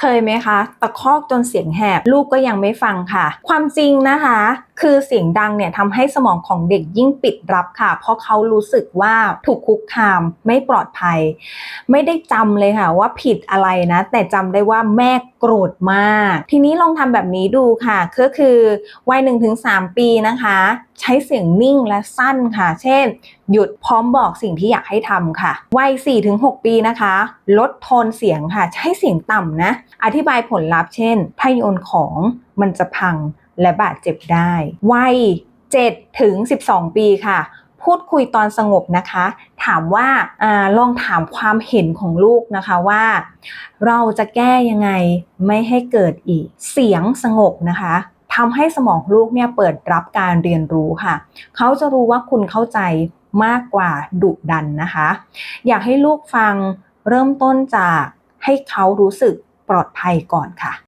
เคยไหมคะ ตะคอกจนเสียงแหบลูกก็ยังไม่ฟังค่ะ ความจริงนะคะ คือเสียงดังเนี่ยทำให้สมองของเด็กยิ่งปิดรับค่ะ เพราะเขารู้สึกว่าถูกคุกคามไม่ปลอดภัย ไม่ได้จำเลยค่ะว่าผิดอะไรนะ แต่จำได้ว่าแม่โกรธมาก ทีนี้ลองทำแบบนี้ดูค่ะ ก็คือวัย 1-3 ปีนะคะ ใช้เสียงนิ่งและสั้นค่ะ เช่น หยุดพร้อมบอกสิ่งที่อยากให้ทำค่ะ วัย 4-6 ปีนะคะ ลดโทนเสียงค่ะ ใช้เสียงต่ำนะ อธิบายผลลัพธ์เช่นถ้าโยนของมันจะพัง และบาดเจ็บได้วัย7ถึง 12 ปีค่ะ พูดคุยตอนสงบนะคะ ถามว่าอาลองถามความเห็นของลูกนะคะว่า เราจะแก้ยังไงไม่ให้เกิดอีก เสียงสงบนะคะทำให้สมองลูกเนี่ยเปิดรับการเรียนรู้ค่ะ เขาจะรู้ว่าคุณเข้าใจมากกว่าดุดันนะคะ อยากให้ลูกฟังเริ่มต้นจากให้เขารู้สึกปลอดภัยก่อนค่ะ